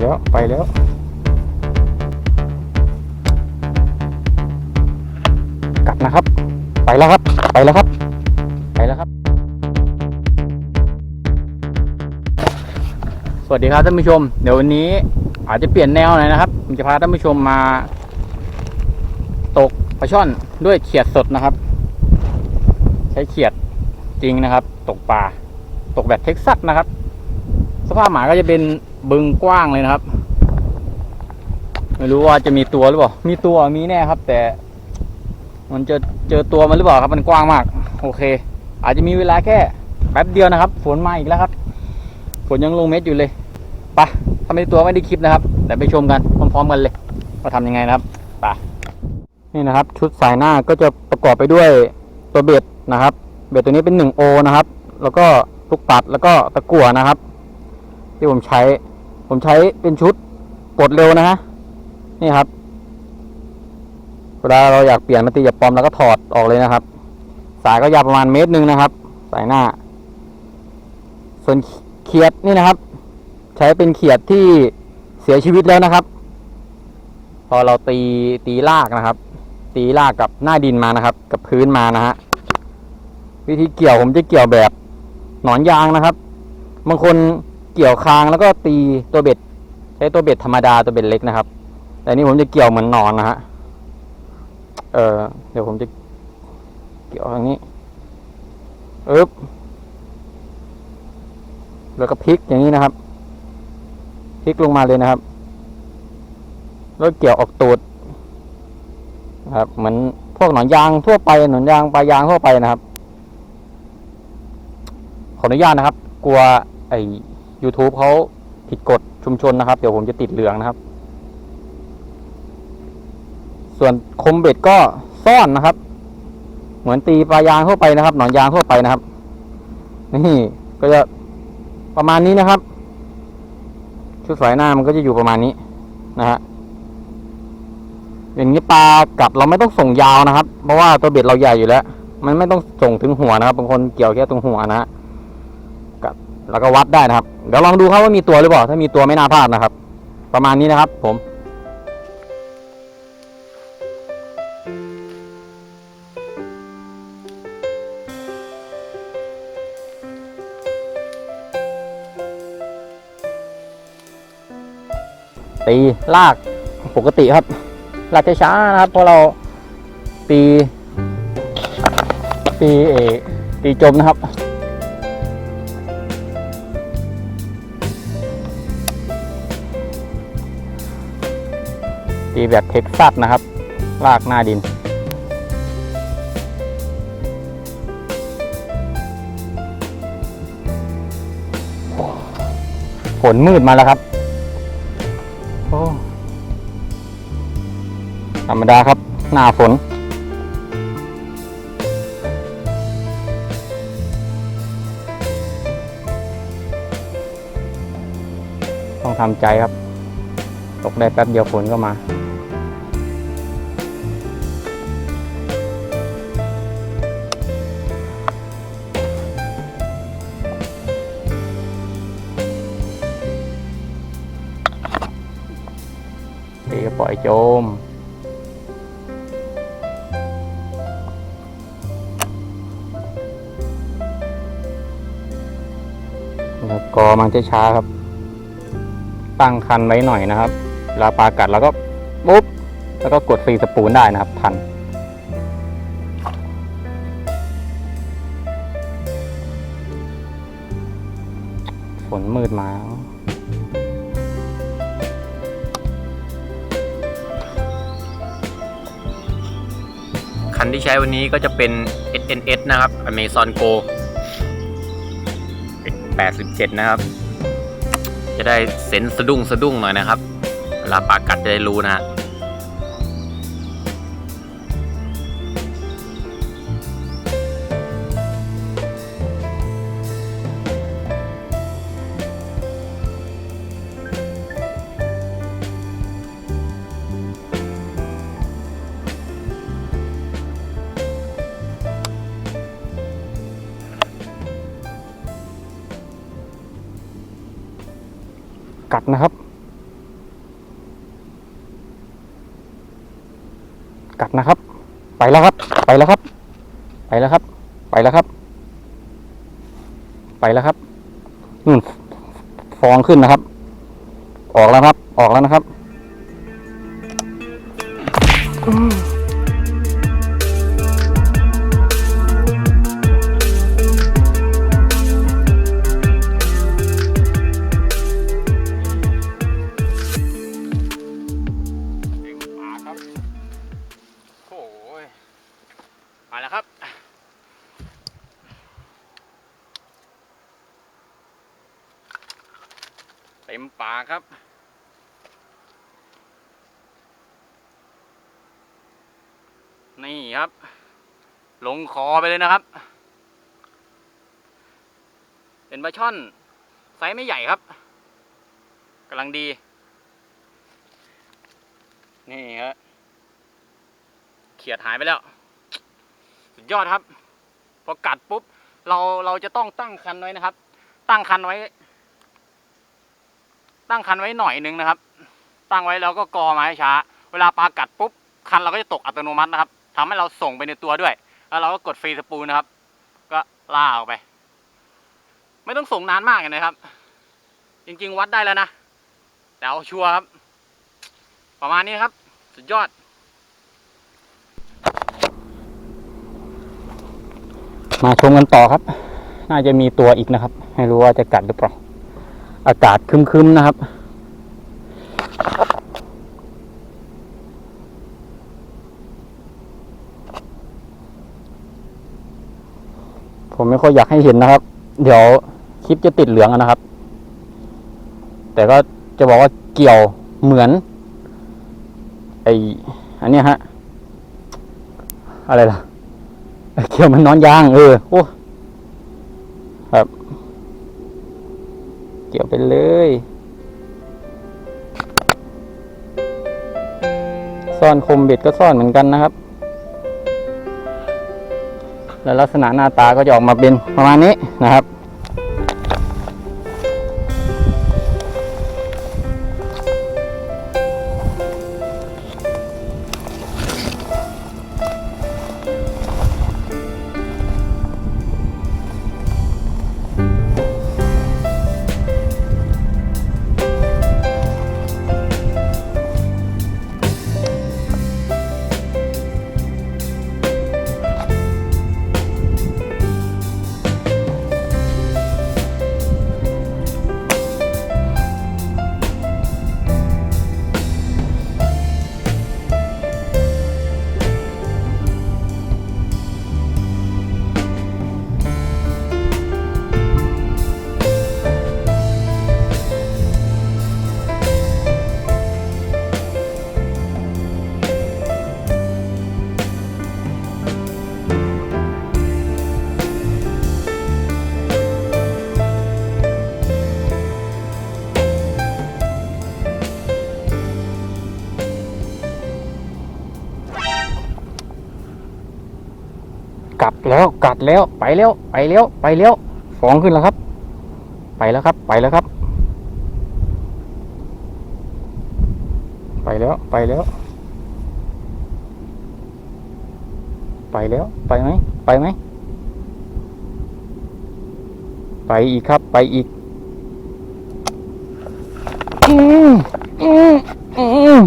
แล้วไปแล้วกัดนะครับ ไปแล้วครับ ไปแล้วครับ ไปแล้วครับ สวัสดีครับท่านผู้ชม เดี๋ยววันนี้อาจจะเปลี่ยนแนวหน่อยนะครับผมจะพาท่านผู้ชมมา ตกปลาช่อนด้วยเขียดสดนะครับ ใช้เขียดจริงนะครับ ตกปลาตกแบบเท็กซัสนะครับ สภาพหมาก็จะเป็น บึงกว้างเลยนะครับ ไม่รู้ว่าจะมีตัวหรือเปล่า มีตัวมีแน่ครับ แต่ มันจะเจอตัวมันหรือเปล่าครับ มันกว้างมาก โอเค อาจจะมีเวลาแค่แป๊บเดียวนะครับ ฝนมาอีกแล้วครับ ฝนยังลงเม็ดอยู่เลยไปะถ้าไม่ได้ตัวไม่ได้คลิปนะครับแต่ไปชมกันพร้อมๆกันเลยว่าทำยังไงนะครับไปะนี่นะครับ ชุดสายหน้าก็จะประกอบไปด้วยตัวเบ็ดนะครับ เบ็ดตัวนี้เป็นหนึ่งโอนะครับ แล้วก็ลูกปัดแล้วก็ตะกั่วนะครับ ที่ผมใช้ ผมใช้เป็นชุดปลดเร็วนะฮะ นี่ครับ เวลาเราอยากเปลี่ยนมาตีจับปอมเราก็ถอดออกเลยนะครับ สายก็ยาวประมาณเมตรหนึ่งนะครับ สายหน้า ส่วนเขียดนี่นะครับ ใช้เป็นเขียดที่เสียชีวิตแล้วนะครับ พอเราตีตีลากนะครับ ตีลากกับหน้าดินมานะครับ กับพื้นมานะฮะวิธีเกี่ยวผมจะเกี่ยวแบบหนอนยางนะครับ บางคน เกี่ยวคางแล้วก็ตีตัวเบ็ด ใช้ตัวเบ็ดธรรมดาตัวเบ็ดเล็กนะครับ แต่นี่ผมจะเกี่ยวเหมือนหนอนนะฮะเออเดี๋ยวผมจะเกี่ยวอย่างนี้อึ๊บแล้วก็พลิกอย่างนี้นะครับพลิกลงมาเลยนะครับแล้วเกี่ยวออกตูดนะครับ เหมือนพวกหนอนยางทั่วไปหนอนยางปลายางทั่วไปนะครับ ขออนุญาตนะครับ กลัวไอ้ YouTube เขาผิดกฎชุมชนนะครับ เดี๋ยวผมจะติดเหลืองนะครับ ส่วนคมเบ็ดก็ซ่อนนะครับ เหมือนตีปลายางทั่วไปนะครับ หนอนยางทั่วไปนะครับ นี่ก็จะประมาณนี้นะครับ ชุดสายหน้ามันก็จะอยู่ประมาณนี้นะฮะอย่างนี้ปลากัดเราไม่ต้องส่งยาวนะครับ เพราะว่าตัวเบ็ดเราใหญ่อยู่แล้ว มันไม่ต้องส่งถึงหัวนะครับบางคนเกี่ยวแค่ตรงหัวนะฮะ แล้วก็วัดได้นะครับ เดี๋ยวลองดูครับว่ามีตัวหรือเปล่า ถ้ามีตัวไม่น่าพลาดนะครับ ประมาณนี้นะครับ ผมตีลากปกติครับลากช้าๆนะครับเพราะเราตีตีเออตีจมนะครับ ตีแบบเท็กซัสนะครับ ลากหน้าดิน ฝนมืดมาแล้วครับ โอ้ธรรมดาครับ หน้าฝนต้องทำใจครับ ตกได้แป๊บเดียวฝนก็มา อยโจม แล้วก็มันจะช้าครับ ตั้งคันไว้หน่อยนะครับเวลาปลากัดแล้วก็ปุ๊บ แล้วก็กดฟรีสปูนได้นะครับ ทันฝนมืดมา คันที่ใช้วันนี้ก็จะเป็น SNS นะครับ Amazon Go 87 นะครับ จะได้เซนส์สะดุ้งสะดุ้งหน่อยนะครับเวลาปากกัดจะได้รู้นะฮะ กัดนะครับ กัดนะครับ ไปแล้วครับ ไปแล้วครับ ไปแล้วครับ ไปแล้วครับ ไปแล้วครับนู่นฟองขึ้นนะครับ ออกแล้วครับ ออกแล้วนะครับ ต็มป่าครับ นี่ครับ ลงคอไปเลยนะครับ เป็นปลาช่อนไซส์ไม่ใหญ่ครับกำลังดี นี่ฮะเขียดหายไปแล้ว สุดยอดครับ พอกัดปุ๊บ เราเราจะต้องตั้งคันไว้นะครับ ตั้งคันไว้ ตั้งคันไว้หน่อยนึงนะครับ ตั้งไว้แล้วก็กอมาให้ช้า เวลาปลากัดปุ๊บคันเราก็จะตกอัตโนมัตินะครับทำให้เราส่งไปในตัวด้วย แล้วเราก็กดฟรีสปูลนะครับ ก็ล่าออกไป ไม่ต้องส่งนานมากนะครับ จริงๆวัดได้แล้วนะแต่เอาชัวร์ครับ ประมาณนี้ครับสุดยอดมาชมกันต่อครับ น่าจะมีตัวอีกนะครับ ไม่รู้ว่าจะกัดหรือเปล่า อากาศคึมๆนะครับ ผมไม่ค่อยอยากให้เห็นนะครับ เดี๋ยวคลิปจะติดเหลืองนะครับ แต่ก็จะบอกว่าเกี่ยวเหมือน ไออันนี้ฮะ อะไรล่ะ เกี่ยวมันนอนยาง เออ โอ้ ครับ เกี่ยวไปเลย ซ่อนคมเบ็ดก็ซ่อนเหมือนกันนะครับ แล้วลักษณะหน้าตาก็จะออกมาเป็นประมาณนี้นะครับ แล้วกัดแล้วไปแล้วไปแล้วไปแล้วฟองขึ้นแล้วครับ ไปแล้วครับ ไปแล้วครับ ไปแล้วไปแล้ว ไปแล้วไปไหมไปไหมไปอีกครับไปอีกอืมอืมอืม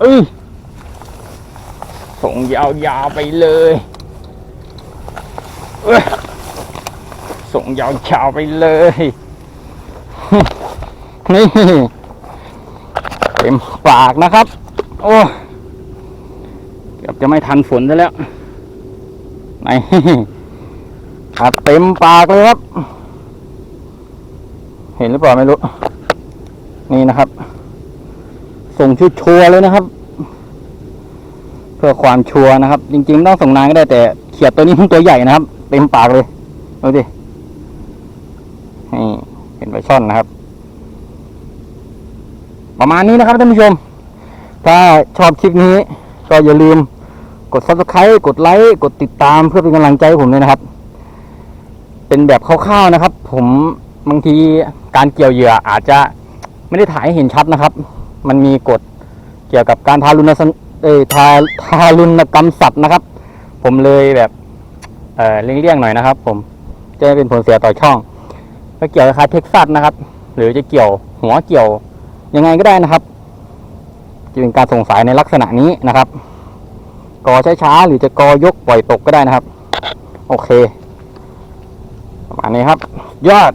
เออ ส่งยาวๆไปเลยเอ้ยส่งยาวๆไปเลยนี่เต็มปากนะครับ โอ้เกือบจะไม่ทันฝนซะแล้วไหนอัดเต็มปากเลยครับ เห็นหรือเปล่าไม่รู้ นี่นะครับ ส่งชุดชัวร์เลยนะครับ เพื่อความชัวร์นะครับ จริงๆต้องส่งนานก็ได้แต่เขียดตัวนี้มันตัวใหญ่นะครับ เต็มปากเลยดูดินี่เป็นปลาช่อนนะครับ ประมาณนี้นะครับท่านผู้ชม ถ้าชอบคลิปนี้ ก็อย่าลืมกด subscribe กดไลค์กดติดตามเพื่อเป็นกำลังใจให้ผมด้วยนะครับ เป็นแบบคร่าวๆนะครับ ผมบางทีการเกี่ยวเหยื่ออาจจะไม่ได้ถ่ายให้เห็นชัดนะครับ มันมีกฎเกี่ยวกับการทารุณสน เอยทาทารุณกรรมสัตว์นะครับ ผมเลยแบบเออเลี่ยงๆหน่อยนะครับ ผมจะไม่เป็นผลเสียต่อช่องก็เกี่ยวกับคาเท็กซัสนะครับ หรือจะเกี่ยวหัวเกี่ยวยังไงก็ได้นะครับจะเป็นการส่งสายในลักษณะนี้นะครับ กอช้าๆหรือจะกอยกปล่อยตกก็ได้นะครับ โอเค ประมาณนี้ครับ ยอด